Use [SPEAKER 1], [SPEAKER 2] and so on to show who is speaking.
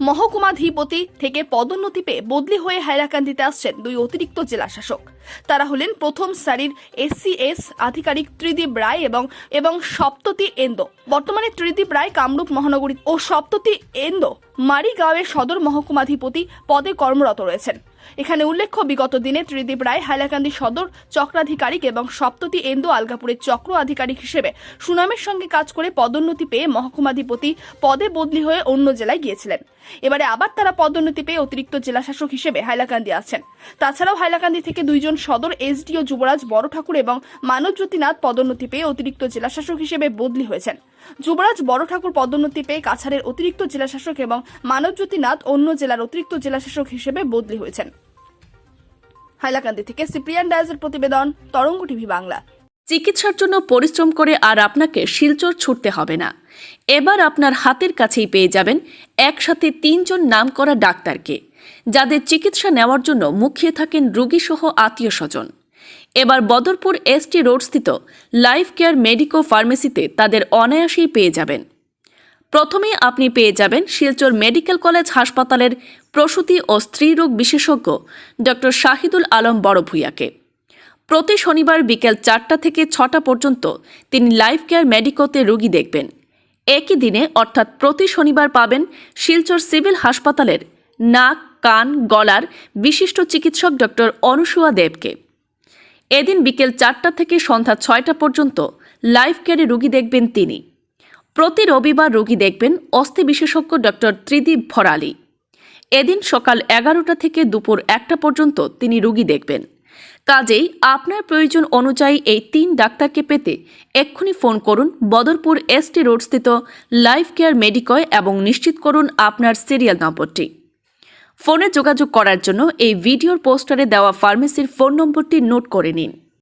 [SPEAKER 1] মহকুমাধিপতি থেকে পদোন্নতি পেয়ে বদলি হয়ে হাইলাকান্দিতে আসছেন দুই অতিরিক্ত জেলা শাসক তারা হলেন প্রথম সারির এসসিএস আধিকারিক ত্রিদীপ রায় এবং এবং সপ্ততি এন্দো। বর্তমানে ত্রিদীপ রায় কামরূপ মহানগরী ও সপ্ততি এন্দো মারিগাঁওয়ের সদর মহকুমাধিপতি পদে কর্মরত রয়েছেন। এখানে উল্লেখ্য, বিগত দিনে ত্রিদীপ রায়, হাইলাকান্দি সদর, চক্রাধিকারিক এবং সপ্ততি এন্দু আলগাপুরের চক্র আধিকারিক হিসেবে সুনামের সঙ্গে কাজ করে পদোন্নতি পেয়ে মহকুমাধিপতি পদে বদলি হয়ে অন্য জেলায় গিয়েছিলেন। এবারে আবার তারা পদোন্নতি পেয়ে অতিরিক্ত জেলা শাসক হিসেবে হাইলাকান্দি আছেন। তাছাড়াও হাইলাকান্দি থেকে দুইজন সদর এসডিও যুবরাজ বড় ঠাকুর এবং মানবজ্যোতি নাথ পদোন্নতি পেয়ে অতিরিক্ত জেলা শাসক হিসেবে বদলি হয়েছেন। যুবরাজ বড় ঠাকুর পদোন্নতি পেয়ে কাছাড়ের অতিরিক্ত জেলাশাসক এবং মানবজ্যোতি নাথ অন্য জেলার অতিরিক্ত জেলাশাসক হিসেবে বদলি হয়েছেন। হাইলাকান্দি থেকে সিপ্রিয়ান ডায়াজের প্রতিবেদন, তরঙ্গ টিভি বাংলা।
[SPEAKER 2] চিকিৎসার জন্য পরিশ্রম করে আর আপনাকে শিলচর ছুটতে হবে না। এবার আপনার হাতের কাছেই পেয়ে যাবেন একসাথে তিনজন নাম করা ডাক্তারকে, যাদের চিকিৎসা নেওয়ার জন্য মুখিয়ে থাকেন রোগীসহ আত্মীয় স্বজন এবার বদরপুর এসটি রোডস্থিত লাইফ কেয়ার মেডিকো ফার্মেসিতে তাদের অনায়াসেই পেয়ে যাবেন। প্রথমেই আপনি পেয়ে যাবেন শিলচর মেডিকেল কলেজ হাসপাতালের প্রসূতি ও স্ত্রীরোগ বিশেষজ্ঞ ডক্টর শাহিদুল আলম বড়ভূয়াকে প্রতি শনিবার বিকেল চারটা থেকে ছটা পর্যন্ত তিনি লাইফ কেয়ার মেডিকোতে রোগী দেখবেন। একই দিনে অর্থাৎ প্রতি শনিবার পাবেন শিলচর সিভিল হাসপাতালের নাক, কান, গলার বিশিষ্ট চিকিৎসক ডক্টর অনুসুয়া দেবকে। এদিন বিকেল চারটা থেকে সন্ধ্যা ছয়টা পর্যন্ত লাইফ কেয়ারে রোগী দেখবেন তিনি। প্রতি রবিবার রোগী দেখবেন অস্থি বিশেষজ্ঞ ডক্টর ত্রিদীপ ভরালি। এদিন সকাল এগারোটা থেকে দুপুর একটা পর্যন্ত তিনি রোগী দেখবেন। কাজেই আপনার প্রয়োজন অনুযায়ী এই তিন ডাক্তারকে পেতে এক্ষুনি ফোন করুন বদরপুর এসটি রোডস্থিত লাইফ কেয়ার মেডিকয় এবং নিশ্চিত করুন আপনার সিরিয়াল নম্বরটি। ফোনে যোগাযোগ করার জন্য এই ভিডিওর পোস্টারে দেওয়া ফার্মেসির ফোন নম্বরটি নোট করে নিন।